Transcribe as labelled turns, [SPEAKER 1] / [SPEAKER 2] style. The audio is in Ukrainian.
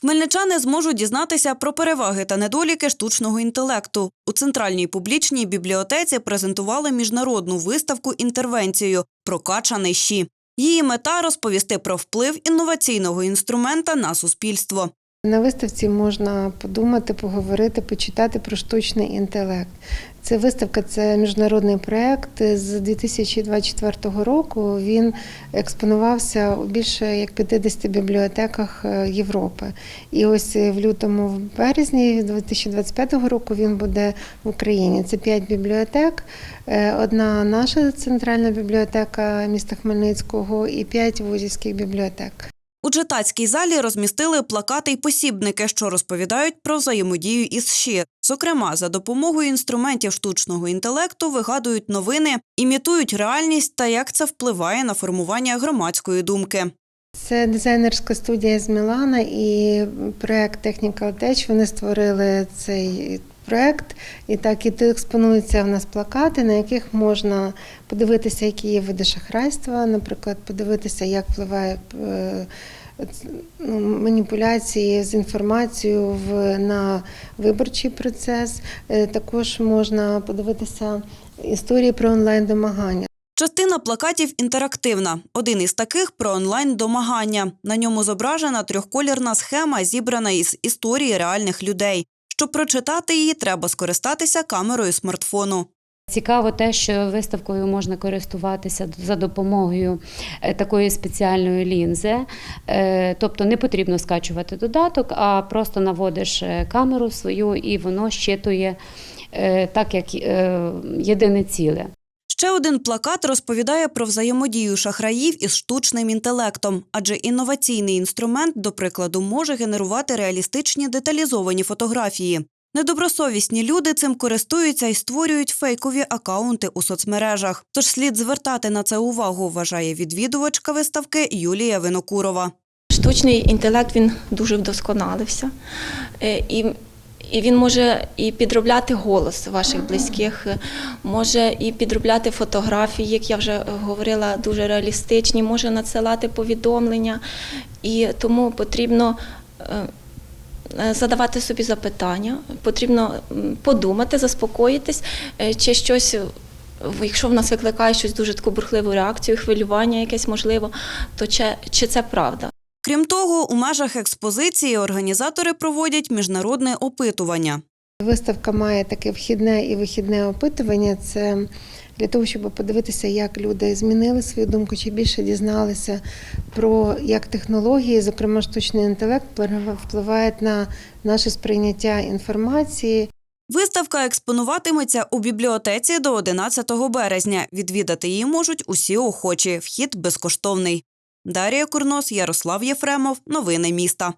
[SPEAKER 1] Хмельничани зможуть дізнатися про переваги та недоліки штучного інтелекту. У центральній публічній бібліотеці презентували міжнародну виставку інтервенцію Прокачаний щі. Її мета розповісти про вплив інноваційного інструмента на суспільство.
[SPEAKER 2] На виставці можна подумати, поговорити, почитати про штучний інтелект. Це виставка це міжнародний проєкт. З 2024 року він експонувався у більше як 50 бібліотеках е, Європи. І ось в лютому, в березні 2025 року він буде в Україні. Це п'ять бібліотек. Е, Одна наша центральна бібліотека міста Хмельницького і п'ять вузівських бібліотек.
[SPEAKER 1] У читацькій залі розмістили плакати й посібники, що розповідають про взаємодію із ЩІ. Зокрема, за допомогою інструментів штучного інтелекту вигадують новини, імітують реальність та як це впливає на формування громадської думки.
[SPEAKER 2] Це дизайнерська студія з Мілана і проект Technical Tech. Вони створили цей проект. І так і експонуються в нас плакати, на яких можна подивитися, які є види шахрайства, наприклад, подивитися, як впливає е, ну, маніпуляції з інформацією в, на виборчий процес. Е, Також можна подивитися історії про онлайн-домагання.
[SPEAKER 1] Частина плакатів інтерактивна. Один із таких про онлайн-домагання. На ньому зображена трьохколірна схема, зібрана із історії реальних людей. Щоб прочитати її, треба скористатися камерою смартфону.
[SPEAKER 3] Цікаво те, що виставкою можна користуватися за допомогою е, такої спеціальної лінзи. Е, Тобто не потрібно скачувати додаток, а просто наводиш е, камеру свою і воно щитує так, як єдине ціле.
[SPEAKER 1] Ще один плакат розповідає про взаємодію шахраїв із штучним інтелектом, адже інноваційний інструмент, до прикладу, може генерувати реалістичні деталізовані фотографії. Недобросовісні люди цим користуються і створюють фейкові акаунти у соцмережах. Тож слід звертати на це увагу, вважає відвідувачка виставки Юлія Винокурова.
[SPEAKER 4] Штучний інтелект він дуже вдосконалився. Е, І, і він може і підробляти голос ваших близьких, може і підробляти фотографії, як я вже говорила, дуже реалістичні, може надсилати повідомлення. І тому потрібно е, е, задавати собі запитання, потрібно подумати, заспокоїтись, е, чи щось. Якщо в нас викликає щось дуже таку бурхливу реакцію, хвилювання якесь можливо, то чи, чи це правда?
[SPEAKER 1] Крім того, у межах експозиції організатори проводять міжнародне опитування.
[SPEAKER 2] Виставка має таке вхідне і вихідне опитування. Це для того, щоб подивитися, як люди змінили свою думку, чи більше дізналися про як технології, зокрема штучний інтелект, впливають на наше сприйняття інформації.
[SPEAKER 1] Виставка експонуватиметься у бібліотеці до 11 березня. Відвідати її можуть усі охочі. Вхід безкоштовний. Дарія Курнос, Ярослав Єфремов. Новини міста.